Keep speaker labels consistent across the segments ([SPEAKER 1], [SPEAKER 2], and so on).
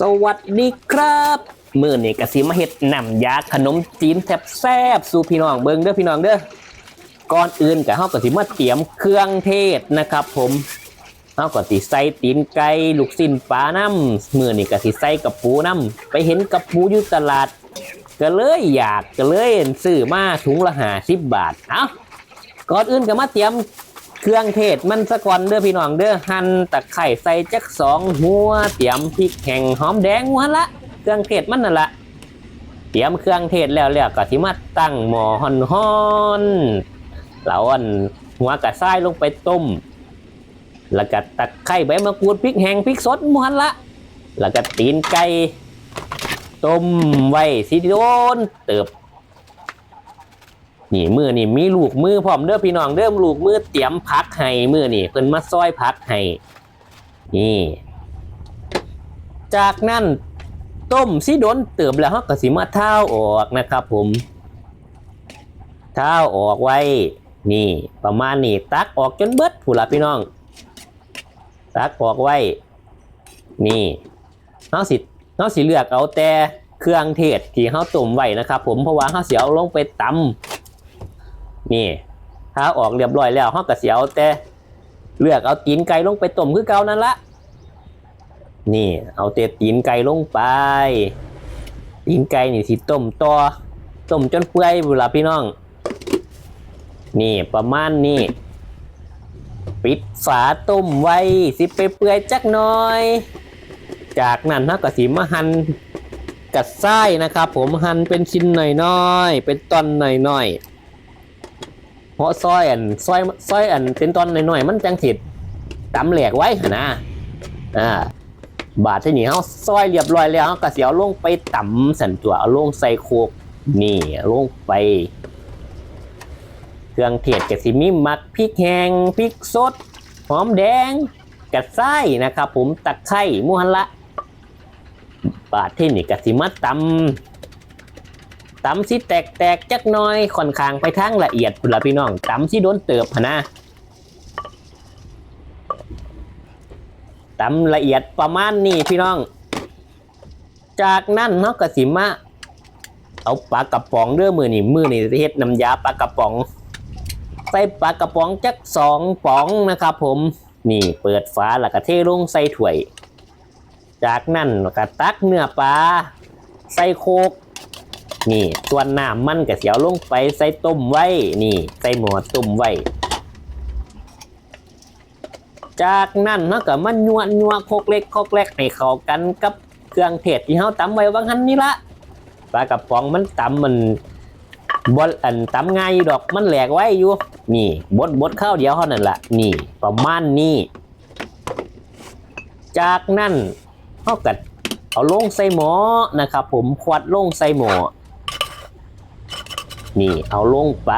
[SPEAKER 1] สวัสดีครับมื้อนี้กสิมาเฮ็ดน้ำยาขนมจีนแทบแซ่บสู่พี่น้องเบิ่งเด้อพี่น้องเด้อก่อนอื่นก็เฮาก็สิมาเตรียมเครื่องเทศนะครับ ผมเฮาก็สิใส่ตีนไก่ลูกชิ้นปลาน้ำมื้อนี้ก็สิใส่กับปูน้ำไปเห็นกับปูอยู่ตลาด ก็เลยอยากก็เลยซื้อมาถุงละ50บาทเอ้าก่อนอื่นก็มาเตรียม เครื่องเทศมันสะก่อนเด้อพี่น้องเด้อหั่นตะไคร้ใส่จักสองหัวเตรียมพริกแห้งหอมแดงหัวละเครื่องเทศมันนั่นละเตรียมเครื่องเทศแล้วแล้วก็สิมาตั้งหม้อฮ้อนๆแล้วอันหัวกระซ้ายลงไปต้ม แล้วก็ตะไคร้ใบมะกรูดพริกแห้งพริกสดหมันละ แล้วก็ตีนไก่ต้มไว้สิโดนเติบ นี่มือนี่มีลูกมือพร้อมเด้อพี่น้องเด้อลูกมือเตรียมพักให้มือนี่เพิ่นมาซอยพักให้นี่ จากนั้นต้มสิโดนเติมแล้วเฮาก็สิมาเท้าออกนะครับ ผมเท้าออกไว้ นี่ ประมาณนี้ตักออกจนเบิดผู้ละพี่น้อง ตักออกไว้ นี่เฮาสิเฮาสิเลือกเอาแต่เครื่องเทศที่เฮาต้มไว้นะครับ ผมเพราะว่าเฮาสิเอาลงไปตำ นี่ถ้าออกเรียบร้อยแล้วเฮาก็สิเอาแต่เลือกเอาตีนไก่ลงไปต้มคือเก่านั่นละนี่เอาแต่ตีนไก่ลงไปตีนไก่นี่สิต้มต่อต้มจนเปื่อยบุล่ะพี่น้อง นี่ประมาณนี้ปิดฝาต้มไว้สิไปเปื่อยจักหน่อย จากนั้นเฮาก็สิมาหั่นกัดไส้นะครับ ผมหั่นเป็นชิ้นหน่อยๆเป็นตอนหน่อยๆ เพราะซอยอันซอยซอยอันเป็นตอนหน่อยๆมันจังสิตำแหลกไว้นะอ่าบาดที่นี่เฮาซอยเรียบร้อยแล้วเฮาก็สิเอาลงไปตำสันตัวเอาลงใส่โคกนี่ลงไป เครื่องเทศก็สิมีมักพริกแห้งพริกสดหอมแดงกระไส้นะครับ ผมตะไคร้มูหันละ บาดที่นี่ก็สิมาตำ ตำสิแตกแตกๆจักน้อยค่อนข้างไปทางละเอียดพุ่นละพี่น้องตำสิโดนเติบหนะตำละเอียดประมาณนี้พี่น้อง จากนั้นเนาะก็สิมาเอาปลากระป๋องเด้อมือนี่มือนี่เฮ็ดน้ำยาปลากระป๋องใส่ปลากระป๋องจักสองป๋องนะครับผมนี่เปิดฝาแล้วก็เทลงใส่ถ้วย จากนั้นก็ตักเนื้อปลาใส่โคก นี่ส่วนน้ำมันก็เสียวลงไปใส่ต้มไว้ นี่ ใส่หม้อต้มไว้ จากนั้นเนาะก็มันนัวนัวโคกเล็กโคกเล็กให้เข้ากันกับเครื่องเทศที่เฮาตำไว้ว่างหันนี่ละปลากระป๋องมันตำมันบดอันตำง่ายดอกมันแหลกไว้อยู่ นี่บดบดข้าวเดียวเท่านั้นละนี่ ประมาณนี้ จากนั้นเฮาก็เอาลงใส่หม้อนะครับ ผมควัดลงใส่หม้อ นี่ เอาลงไป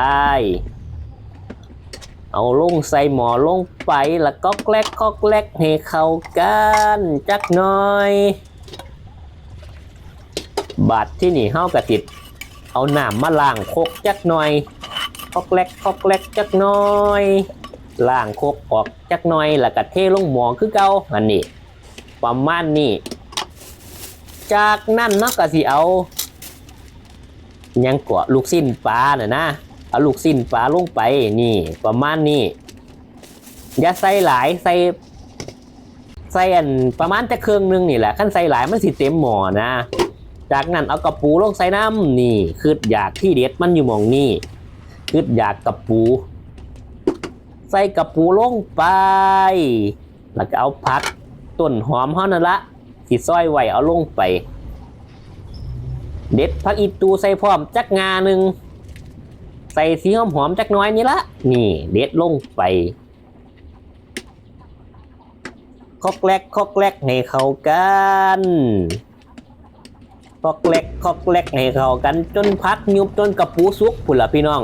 [SPEAKER 1] เอาลงใส่หมอลงไปแล้วก็แกลกก็แกลกให้เข้ากันจักหน่อย บาดที่นี่เฮากระติด เอาหน้ำมาล้างโคกจักหน่อยก็แกลกก็แกลกจักหน่อยล้างโคกออกจักหน่อยแล้วก็เทลงหมอคือเก่าอันนี้ประมาณนี้จากนั้นเนาะก็สิเอา ยังเกาะลูกสิ้นปลาน่ะนะเอาลูกสิ้นปลาลงไปนี่ ประมาณนี้อย่าใส่หลายใส่ใส่อันประมาณแต่เครื่องหนึงนี่แหละขั้นใส่หลายมันสิเต็มหม้อนะ จากนั้นเอากระปูลงใส่น้ำนี่คืออยากที่เด็ดมันอยู่มองนี่คืออยากกระปู ใส่กระปูลงไป แล้วก็เอาผักต้นหอมเฮานั่นละสิซอยไว้เอาลงไป เด็ดผักอีตูใส่พร้อมจักงาหนึ่งใส่สีหอมหอมจักน้อยนี่ละนี่ เด็ดลงไปคอกแลกคอกแลกให้เข้ากันคอกแลกคอกแลกให้เข้ากัน จนพักยุบจนกระปูสุกพุ่นละพี่น้อง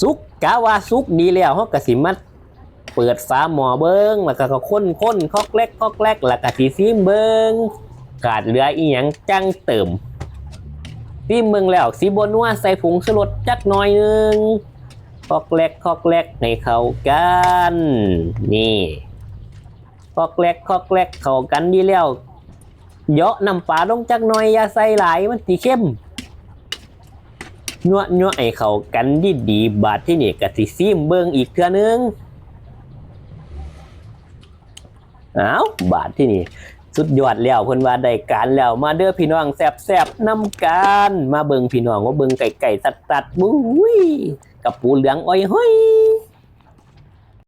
[SPEAKER 1] สุกกะว่าสุกดีแล้วเฮากระสิมาเปิดฝาหม้อเบิงแล้วก็ค้นค้นคอกแลกคอกแลกแล้วก็สิซิมเบิง ขาดเหลืออีหยังจังเติมที่มืองแล้วสีบนัวใส่ผงสลดจักหน่อยนึงคอกแลกคอกแลกให้เข้ากัน นี่คอกแกลกคอกแกลกเข้ากันดีแล้วเยาะน้ำปลาลงจักหน่อยอย่าใส่หลายมันสิเข้มนัวนัวให้เข้ากันดีดีบาดที่นี่ก็สิซิมเบิ่งอีกเทื่อนึงอ้าวบาดที่นี่ สุดยอดแล้วเพิ่นว่าได้การแล้วมาเด้อพี่น้องแซ่บๆนำกันมาเบิ่งพี่น้องว่าเบิ่งไก่ๆสัดๆบุ้ยกับปูเหลืองอ้อยห้อย